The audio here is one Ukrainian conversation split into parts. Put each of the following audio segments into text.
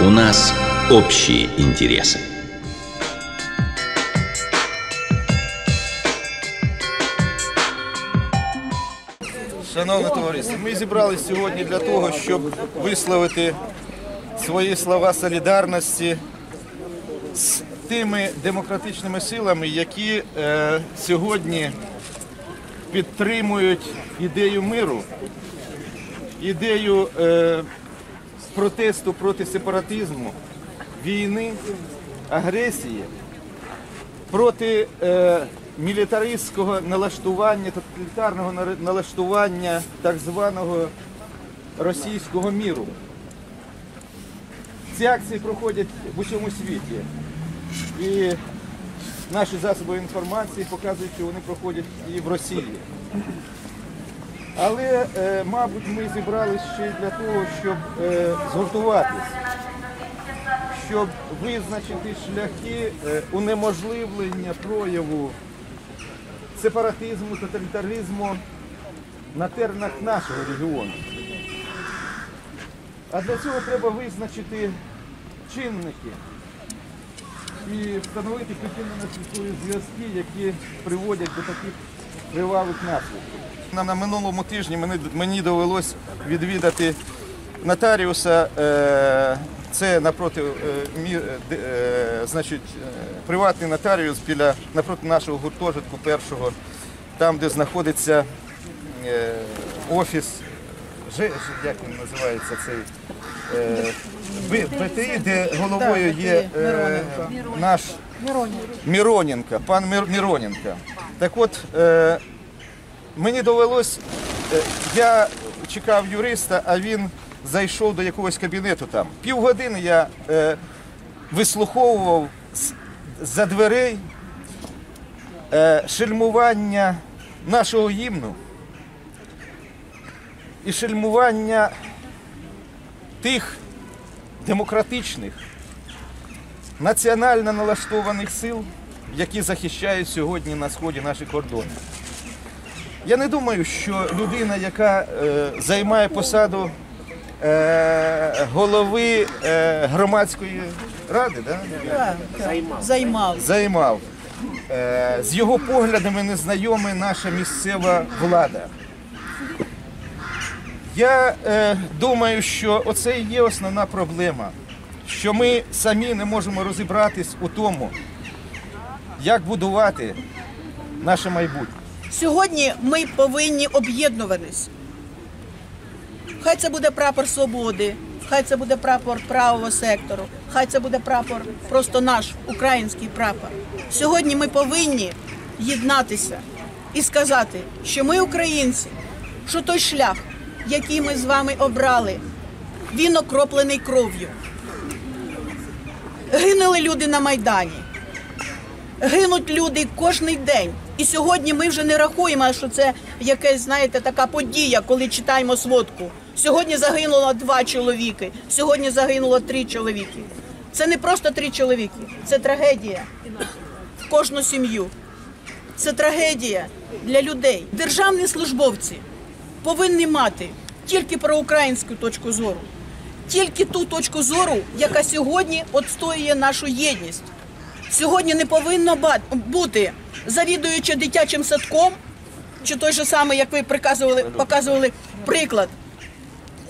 У нас общие интересы. Шановне товариство, ми зібралися сьогодні для того, щоб висловити свої слова солідарності з тими демократичними силами, які е, сьогодні підтримують ідею миру, ідею е, протесту проти сепаратизму, війни, агресії, проти е, мілітаристського налаштування, тоталітарного налаштування так званого російського міру. Ці акції проходять в усьому світі. І наші засоби інформації показують, що вони проходять і в Росії. Але, е, мабуть, ми зібралися ще для того, щоб е, згуртуватись, щоб визначити шляхи е, унеможливлення прояву сепаратизму, тоталітаризму на теренах нашого регіону. А для цього треба визначити чинники і встановити причинно-наслідкові зв'язки, які приводять до таких кривавих наслідків. На, на минулому тижні мені, мені довелось відвідати нотаріуса. Е, це напроти е, е, е, значить, е, приватний нотаріус біля напроти нашого гуртожитку першого, там, де знаходиться е, офіс, Ж, як він називається цей е, БТІ, де головою є е, наш Міроненко, пан Мір- Міроненко. Так от, е, мені довелось, е, я чекав юриста, а він зайшов до якогось кабінету там. Півгодини я е, вислуховував за дверей е, шельмування нашого гімну і шельмування тих демократичних, національно налаштованих сил, які захищають сьогодні на сході наші кордони. Я не думаю, що людина, яка е, займає посаду е, голови е, громадської ради, да? займав. займав. Е, з його поглядами незнайома наша місцева влада. Я е, думаю, що оце і є основна проблема, що ми самі не можемо розібратись у тому, як будувати наше майбутнє. Сьогодні ми повинні об'єднуватись. Хай це буде прапор свободи, хай це буде прапор правого сектору, хай це буде прапор просто наш український прапор. Сьогодні ми повинні єднатися і сказати, що ми українці, що той шлях, який ми з вами обрали, він окроплений кров'ю. Гинули люди на Майдані. Гинуть люди кожний день. І сьогодні ми вже не рахуємо, що це якась, знаєте, така подія, коли читаємо сводку. Сьогодні загинуло два чоловіки, сьогодні загинуло три чоловіки. Це не просто три чоловіки, це трагедія в кожну сім'ю. Це трагедія для людей. Державні службовці повинні мати тільки проукраїнську точку зору, тільки ту точку зору, яка сьогодні відстоює нашу єдність. Сьогодні не повинно бути завідуючи дитячим садком, чи той же самий, як ви приказували, показували приклад,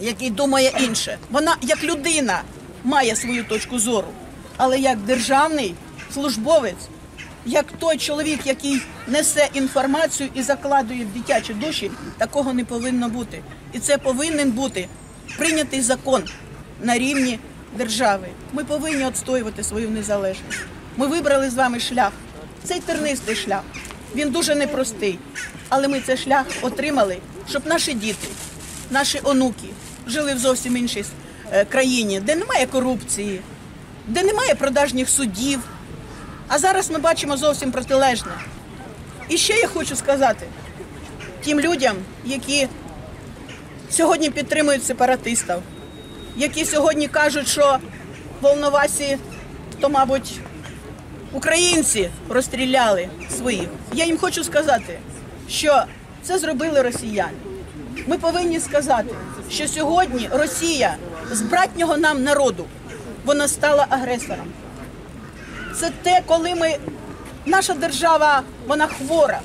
який думає інше. Вона як людина має свою точку зору, але як державний службовець, як той чоловік, який несе інформацію і закладує в дитячі душі, такого не повинно бути. І це повинен бути прийнятий закон на рівні держави. Ми повинні відстоювати свою незалежність. Ми вибрали з вами шлях. Цей тернистий шлях. Він дуже непростий. Але ми цей шлях отримали, щоб наші діти, наші онуки жили в зовсім іншій е, країні, де немає корупції, де немає продажніх судів. А зараз ми бачимо зовсім протилежне. І ще я хочу сказати тим людям, які сьогодні підтримують сепаратистів, які сьогодні кажуть, що в Волновасі, то, мабуть, українці розстріляли своїх. Я їм хочу сказати, що це зробили росіяни. Ми повинні сказати, що сьогодні Росія з братнього нам народу вона стала агресором. Це те, коли ми. Наша держава, вона хвора.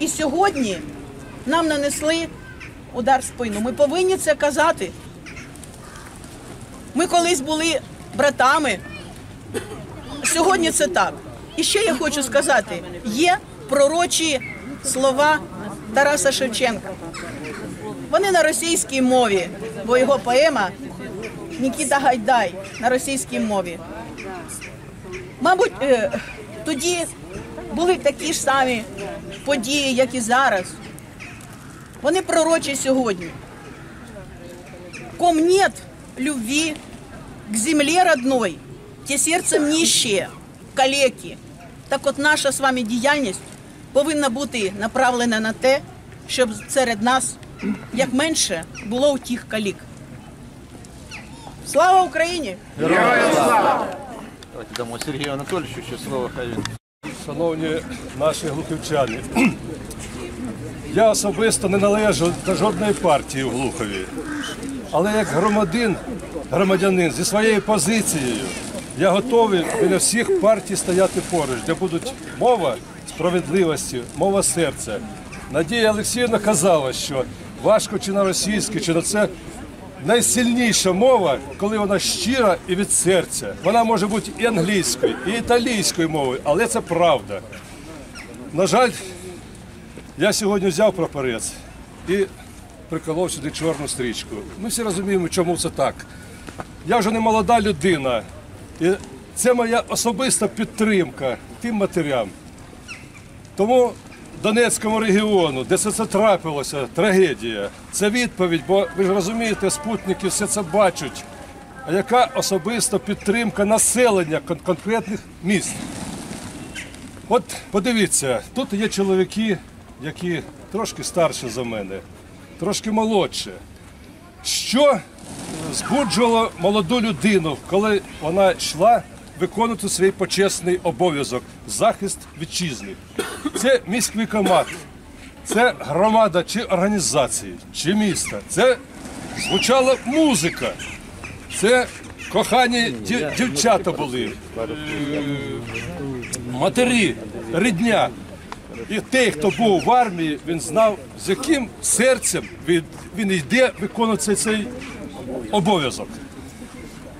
І сьогодні нам нанесли удар в спину. Ми повинні це казати. Ми колись були братами. Сьогодні це так. І ще я хочу сказати: є пророчі слова Тараса Шевченка. Вони на російській мові, бо його поема Нікіта Гайдай на російській мові. Мабуть, е, тоді були такі ж самі події, як і зараз. Вони пророчі сьогодні. Ком нет любви к земле родной, те серцем нищие, калеки. Так от наша з вами діяльність повинна бути направлена на те, щоб серед нас як менше було у тих калік. Слава Україні! Давайте дамо Сергію Анатольовичу ще слово, хай він. Шановні наші глухівчани, я особисто не належу до жодної партії в Глухові. Але як громадин, громадянин зі своєю позицією, я готовий біля всіх партій стояти поруч, де будуть мова справедливості, мова серця. Надія Олексіївна казала, що важко чи на російській, чи на це найсильніша мова, коли вона щира і від серця. Вона може бути і англійською, і італійською мовою, але це правда. На жаль, я сьогодні взяв прапорець і приколов сюди чорну стрічку. Ми всі розуміємо, чому це так. Я вже не молода людина, і це моя особиста підтримка тим матерям. Тому Донецькому регіону, де це, це трапилося, трагедія, це відповідь, бо ви ж розумієте, спутники все це бачать. А яка особиста підтримка населення кон- конкретних міст? От подивіться, тут є чоловіки, які трошки старші за мене, трошки молодші. Що збуджувало молоду людину, коли вона йшла виконувати свій почесний обов'язок захист вітчизни? Це міський комат, це громада чи організації, чи міста. Це звучала музика. Це кохані дів- дівчата були, матері, рідня. І той, хто був в армії, він знав, з яким серцем він, він йде виконувати цей обов'язок.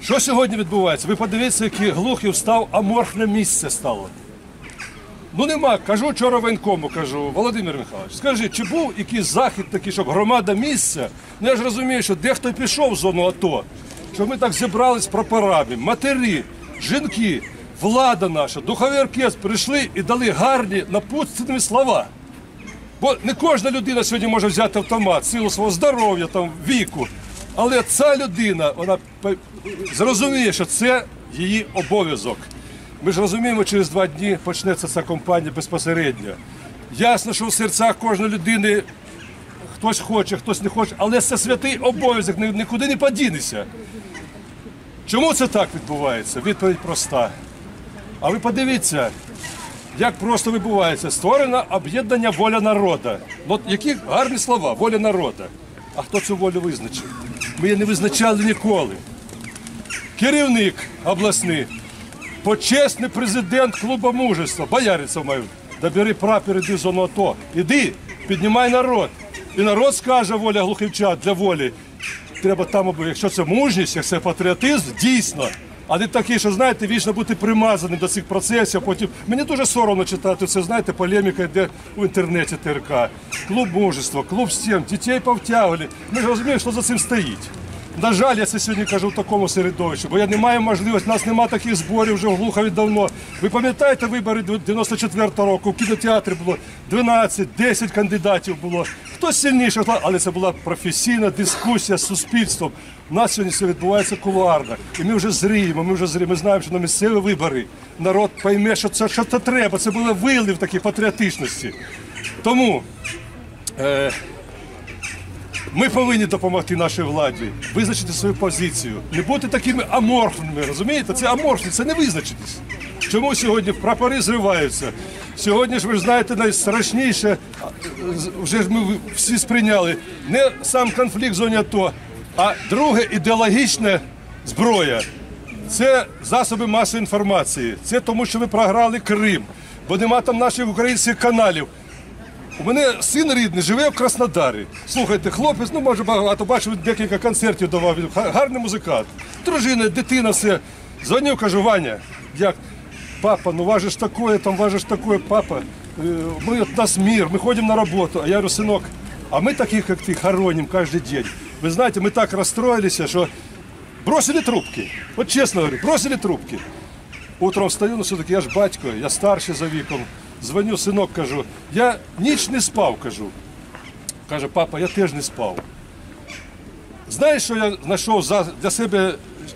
Що сьогодні відбувається? Ви подивіться, який глухів став аморфне місце стало. Ну нема, кажу вчора воєнкому, кажу, Володимир Михайлович, скажи, чи був якийсь захід такий, щоб громада місця? Ну я ж розумію, що дехто пішов в зону АТО, що ми так зібрались прапорами, матері, жінки, влада наша, духовий оркестр прийшли і дали гарні напутственні слова. Бо не кожна людина сьогодні може взяти автомат, силу свого здоров'я, там, віку. Але ця людина, вона зрозуміє, що це її обов'язок. Ми ж розуміємо, через два дні почнеться ця кампанія безпосередньо. Ясно, що в серцях кожної людини хтось хоче, хтось не хоче, але це святий обов'язок, нікуди не подінешся. Чому це так відбувається? Відповідь проста. А ви подивіться, як просто відбувається. Створено об'єднання воля народу. От які гарні слова, воля народу. А хто цю волю визначив? Ми не визначали ніколи. Керівник обласний, почесний президент клубу мужества, бояриця маю. Добери прапір, іди в зону. Іди, піднімай народ. І народ скаже воля глухівчат для волі. Треба там, якщо це мужність, якщо це патріотизм, дійсно. А не такий, що знаєте, вічно бути примазаним до цих процесів. Потім мені дуже соромно читати це. Знаєте, полеміка йде в інтернеті ТРК. Клуб мужества, клуб стін, дітей повтягували. Ми ж розуміємо, що за цим стоїть. На жаль, я це сьогодні кажу в такому середовищі, бо я не маю можливості, у нас немає таких зборів вже в Глухові давно. Ви пам'ятаєте вибори 94-го року? В кінотеатрі було 12, 10 кандидатів було. Хтось сильніше, але це була професійна дискусія з суспільством. У нас сьогодні все відбувається кулуарно. І ми вже зріємо, ми вже зріємо. Ми знаємо, що на місцеві вибори народ пойме, що це, що це треба. Це були вилив такої патріотичності. Тому. Е, ми повинні допомогти нашій владі визначити свою позицію, не бути такими аморфними. Розумієте? Це аморфні, це не визначитись. Чому сьогодні прапори зриваються? Сьогодні ж ви ж знаєте найстрашніше, вже ж ми всі сприйняли не сам конфлікт в зоні АТО, а друге ідеологічне зброя, це засоби масової інформації, це тому, що ви програли Крим, бо нема там наших українських каналів. У мене син рідний живе в Краснодарі. Слухайте, хлопець, ну може багато бачив, він декілька концертів давав. Він гарний музикант. Дружина, дитина, все. Дзвонив, кажу, Ваня, як? Папа, ну важиш такое, там важиш такое, папа. е, Ми от нас мир, ми ходимо на роботу. А я говорю, синок, а ми таких, як ти, хороним кожен день. Ви знаєте, ми так розстроїлися, що бросили трубки. От чесно говорю, бросили трубки. Утром встаю, ну все-таки я ж батько, я старший за віком. Дзвоню, синок, кажу, я ніч не спав, кажу. Каже, папа, я теж не спав. Знаєш, що я знайшов для себе,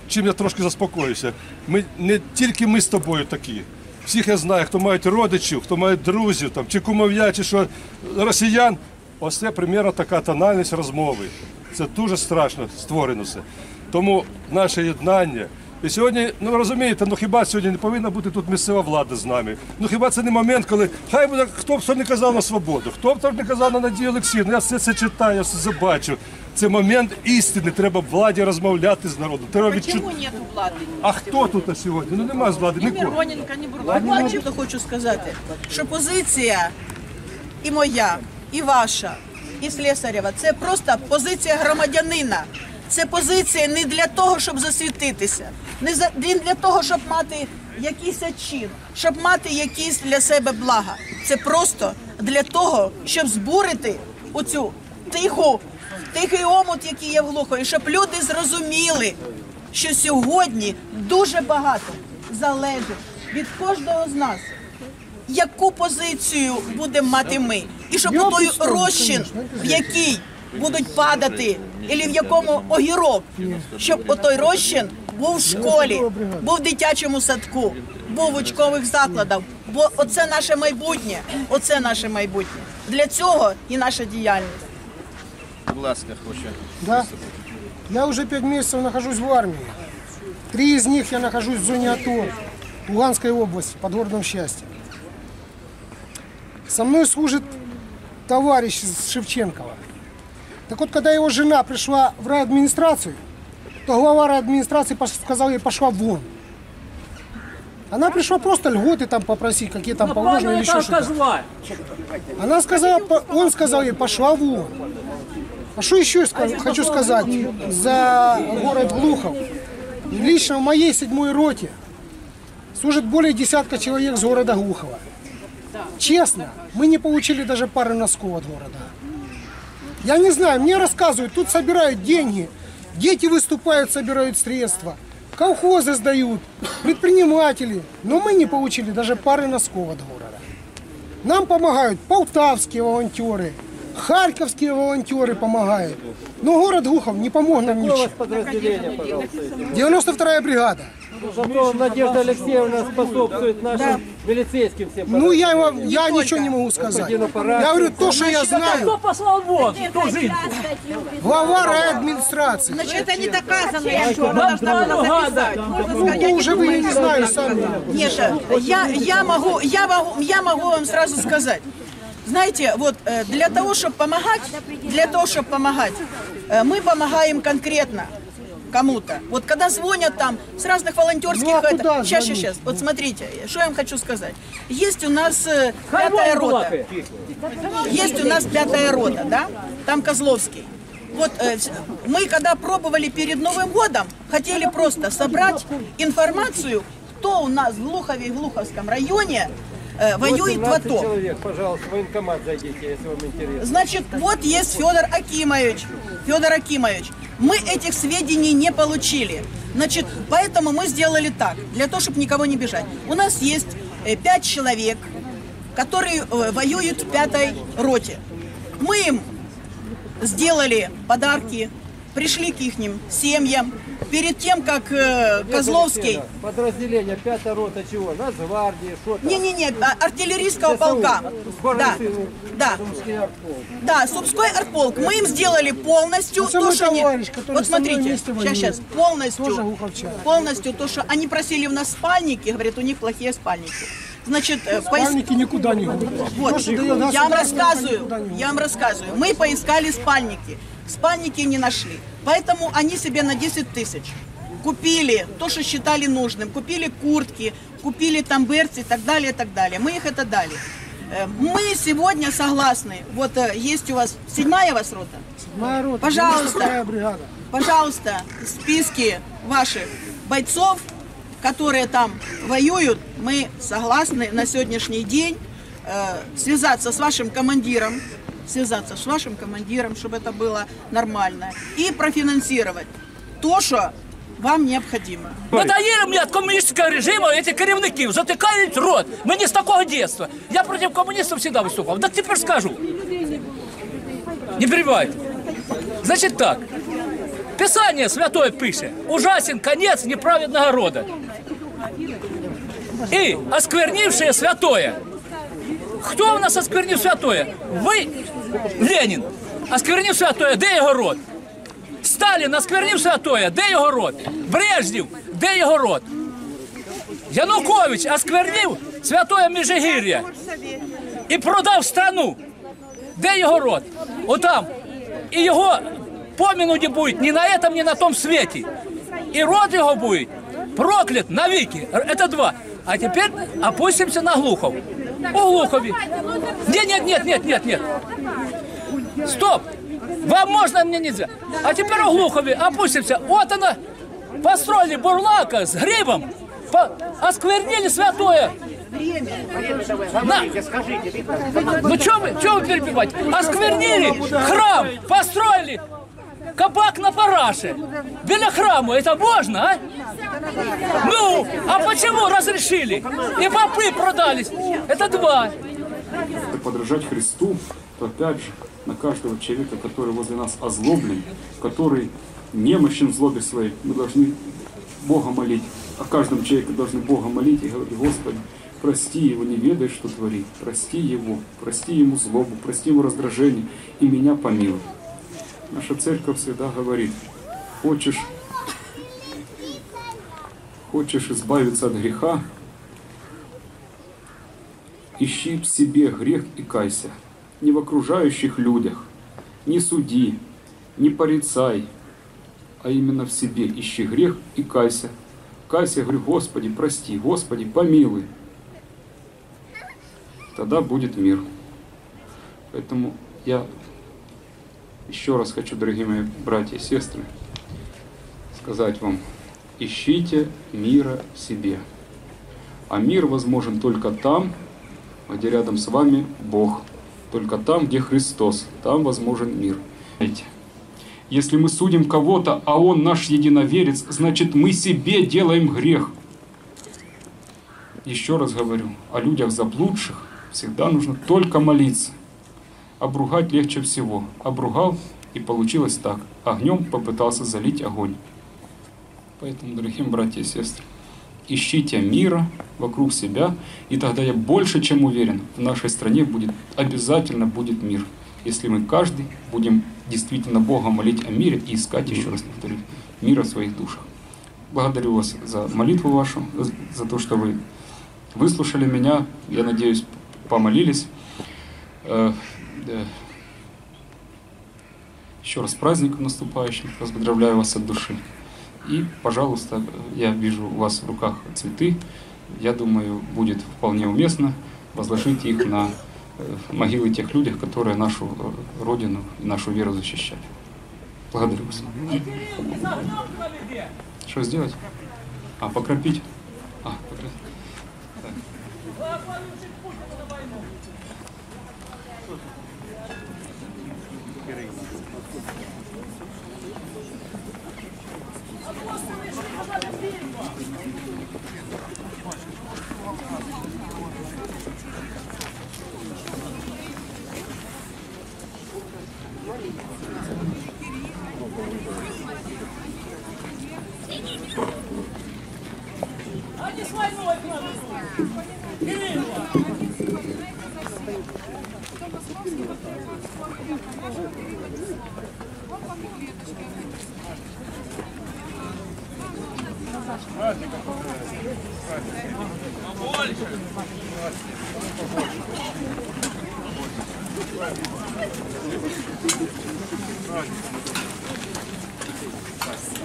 чим я трошки заспокоюся? Ми, не тільки ми з тобою такі. Всіх я знаю, хто мають родичів, хто має друзів, там, чи кумов'я, чи що, росіян. Ось це примірно така тональність розмови. Це дуже страшно створено все. Тому наше єднання. І сьогодні, ну ви розумієте, ну хіба сьогодні не повинна бути тут місцева влада з нами? Ну хіба це не момент, коли хай буде хто б що не казав на свободу, хто б там не казав на Надію Олексіївну, я все це читаю, я все це бачу. Це момент істини. Треба владі розмовляти з народом. Треба відчути. Чому нету влади? А хто тут сьогодні? Ну немає з влади нікого. Мироненко, ні Бурлака. Що хочу сказати, що позиція і моя, і ваша, і Слесарєва – це просто позиція громадянина. Це позиція не для того, щоб засвітитися, не за- не для того, щоб мати якийсь чин, щоб мати якісь для себе блага. Це просто для того, щоб збурити оцю тиху, тихий омут, який є в глухої, щоб люди зрозуміли, що сьогодні дуже багато залежить від кожного з нас. Яку позицію будемо мати ми? І щоб той розчин, в який будуть падати, або в якому огірок, щоб отой розчин був в школі, був в дитячому садку, був в учкових закладах. Бо оце наше майбутнє, оце наше майбутнє. Для цього і наша діяльність. Будь ласка, хоче. Да. Я уже пять месяцев нахожусь в армии. Три из них я нахожусь в зоне АТО, Луганской области, под городом Счастья. Со мной служит товарищ из Шевченкова. Так вот, когда его жена пришла в райадминистрацию, то глава райадминистрации сказал ей, пошла вон. Она пришла просто льготы там попросить, какие там положены или еще что-то. Она сказала, он сказал ей, пошла вон. А что еще ска- хочу сказать за город Глухов? Лично в моей седьмой роте служит более десятка человек с города Глухова. Честно, мы не получили даже пары носков от города. Я не знаю, мне рассказывают, тут собирают деньги, дети выступают, собирают средства, колхозы сдают, предприниматели, но мы не получили даже пары носков от города. Нам помогают полтавские волонтеры, харьковские волонтеры помогают. Но город Глухов не помог нам пожалуйста. 92-я бригада. Зато Надежда Алексеевна способствует нашим милицейским всем. Ну, я, его- я ничего не могу сказать. Я говорю то, что я Кто знаю. послал вон? Кто жил? Глава райадминистрации. Значит, это не доказано еще. Нам дано, гада. Ну, уже вы, я не знаю, сами. Нет, я, я, могу, я, могу, я могу вам сразу сказать. Знаете, вот э, для того, чтобы помогать, для того, чтобы помогать, э, мы помогаем конкретно Кому-то. Вот когда звонят там с разных волонтерских... Ну, а это, сейчас, сейчас, сейчас. Вот смотрите, что я вам хочу сказать. Есть у нас э, пятая рота. Есть у нас пятая рота, да? Там Козловский. Вот э, мы когда пробовали перед Новым годом, хотели просто собрать информацию, кто у нас в Глухове и Глуховском районе э, воюет в 18 АТО. человек, пожалуйста, в военкомат зайдите, если вам интересно. Значит, вот есть Федор Акимович. Федор Акимович, мы этих сведений не получили. Значит, поэтому мы сделали так, для того, чтобы никого не бежать. У нас есть э, пять человек, которые э, воюют в пятой роте. Мы им сделали подарки, пришли к их семьям. Перед тем, как э, Козловский... Подразделение, пятая рота чего? Нацгвардии, что там? Не-не-не, а- артиллерийского полка. Да, да. Да, Сумской артполк. Мы им сделали полностью Ну, то, что они... Вот смотрите, сейчас, сейчас, полностью, полностью то, что они просили у нас спальники, говорят, у них плохие спальники. Значит, э, поис- Спальники никуда не ходят. вот, я вам рассказываю, я вам рассказываю. Мы поискали спальники, спальники не нашли. Поэтому они себе на 10 тысяч купили то, что считали нужным. Купили куртки, купили там берцы и так далее, и так далее. Мы их это дали. Э, Мы сегодня согласны. Вот э, есть у вас седьмая у вас рота? Моя рота, Пожалуйста. 92-я бригада. Пожалуйста, списки ваших бойцов, которые там воюют, мы согласны на сегодняшний день э, связаться с вашим командиром, связаться с вашим командиром, чтобы это было нормально, и профинансировать то, что вам необходимо. Надоели мені від комуністичного режиму ці керівників, затикають рот. Мені з такого дитинства. Я проти комуністів завжди виступав. Так тепер скажу. Не перебивайте. Значить так. Писание святое пише. Ужасен конец неправедного рода. И осквернившее святое. Кто у нас осквернив святое? Вы, Ленин. Осквернив святое, де його род? Сталін осквернив святое, де його род? Брежнєв, де його род? Янукович осквернив святое Міжигір'я і продав страну. Де його род? Отам. І його поміну не буде ні на этом, ні на том світі. І род його буде проклят навіки. Это два. А тепер опустимося на Глухов. У Глухові. Ні, ні, ні, ні, ні, ні. Стоп! Вам можно, мне нельзя. А теперь у Глухове опустимся. Вот она. Построили бурлака с грибом. По- Осквернили святое. На. Ну что вы, что вы перебиваете? Осквернили храм, построили кабак на параше. Біля храму, это можно, а? Ну, а почему разрешили? И попы продались. Это два. подражать Христу, то опять же на каждого человека, который возле нас озлоблен, который немощен в злобе своей, мы должны Бога молить. О каждом человеке должны Бога молить и говорить, Господи, прости его, не ведай, что творит. Прости его, прости ему злобу, прости ему раздражение и меня помилуй. Наша церковь всегда говорит, хочешь, хочешь избавиться от греха, Ищи в себе грех и кайся, не в окружающих людях, не суди, не порицай, а именно в себе ищи грех и кайся. Кайся, говорю, Господи, прости, Господи, помилуй. Тогда будет мир. Поэтому я еще раз хочу, дорогие мои братья и сестры, сказать вам, ищите мира в себе. А мир возможен только там, где рядом с вами Бог. Только там, где Христос, там возможен мир. Если мы судим кого-то, а он наш единоверец, значит мы себе делаем грех. Еще раз говорю, о людях заблудших всегда нужно только молиться. Обругать легче всего. Обругал и получилось так. Огнем попытался залить огонь. Поэтому, дорогие братья и сестры, ищите мира вокруг себя, и тогда я больше чем уверен, в нашей стране будет обязательно будет мир, если мы каждый будем действительно Бога молить о мире и искать, еще раз повторю, мира в своих душах. Благодарю вас за молитву вашу, за- то, что вы выслушали меня, я надеюсь, помолились. Э, э, Еще раз праздником наступающим, поздравляю вас от души. И, пожалуйста, я вижу у вас в руках цветы. Я думаю, будет вполне уместно возложить их на э, могилы тех людей, которые нашу Родину и нашу веру защищают. Благодарю вас. Что сделать? А, покропить? А, покропить.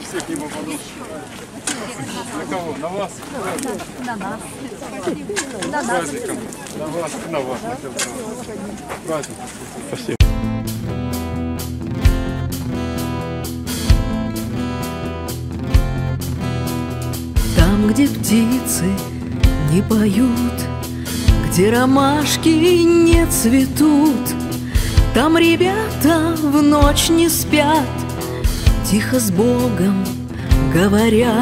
Всех не попадут. На кого? На вас? На нас. На нас. Праздником. На вас, на вас. Праздник. Спасибо. Там, где птицы не поют, Где ромашки не цветут, Там ребята в ночь не спят, Тихо с Богом говорят.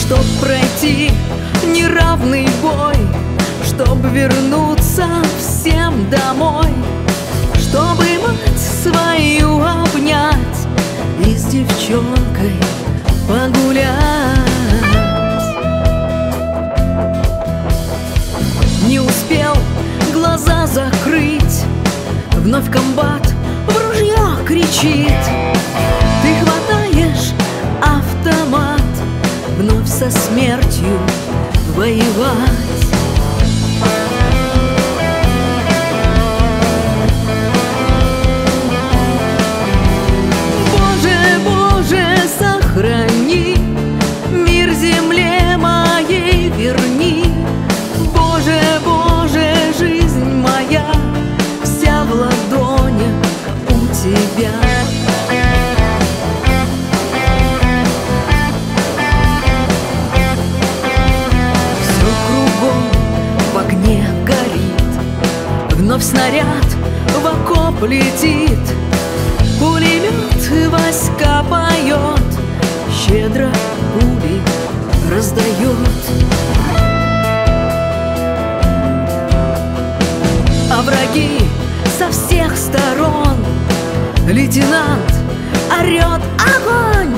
Чтоб пройти неравный бой, Чтоб вернуться всем домой, Чтобы мать свою летит, Пулемет Васька поет, Щедро пули раздает. А враги со всех сторон Лейтенант орет огонь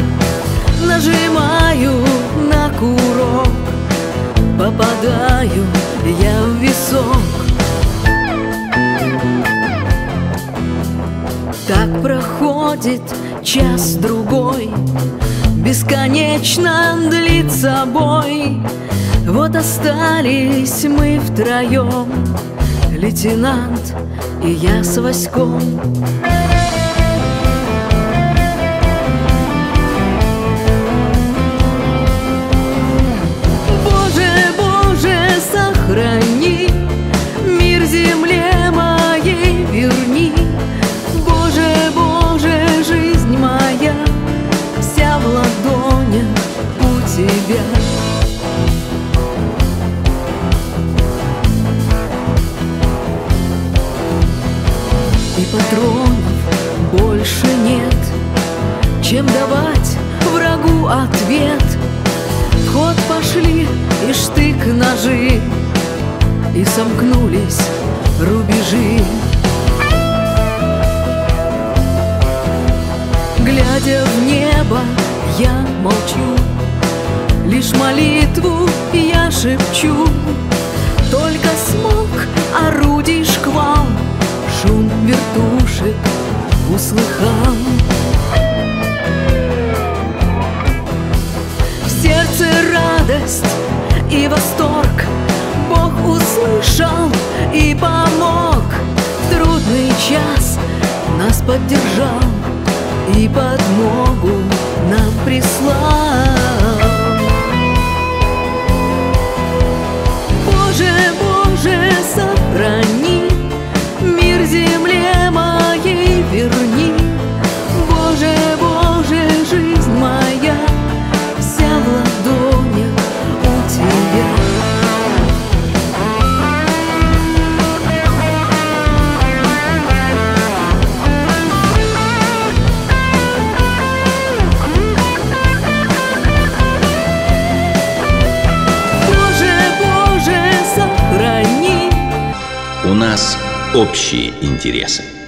Нажимаю на курок Попадаю я в висок Так проходит час-другой Бесконечно длится бой. Вот остались мы втроем Лейтенант и я с Васьком В ход пошли и штык-ножи И сомкнулись рубежи. Глядя в небо, я молчу Лишь молитву я шепчу. Только смог орудий шквал Шум вертушек услыхал сердце радость и восторг. Бог услышал и помог. В трудный час нас поддержал И подмогу нам прислал общие интересы.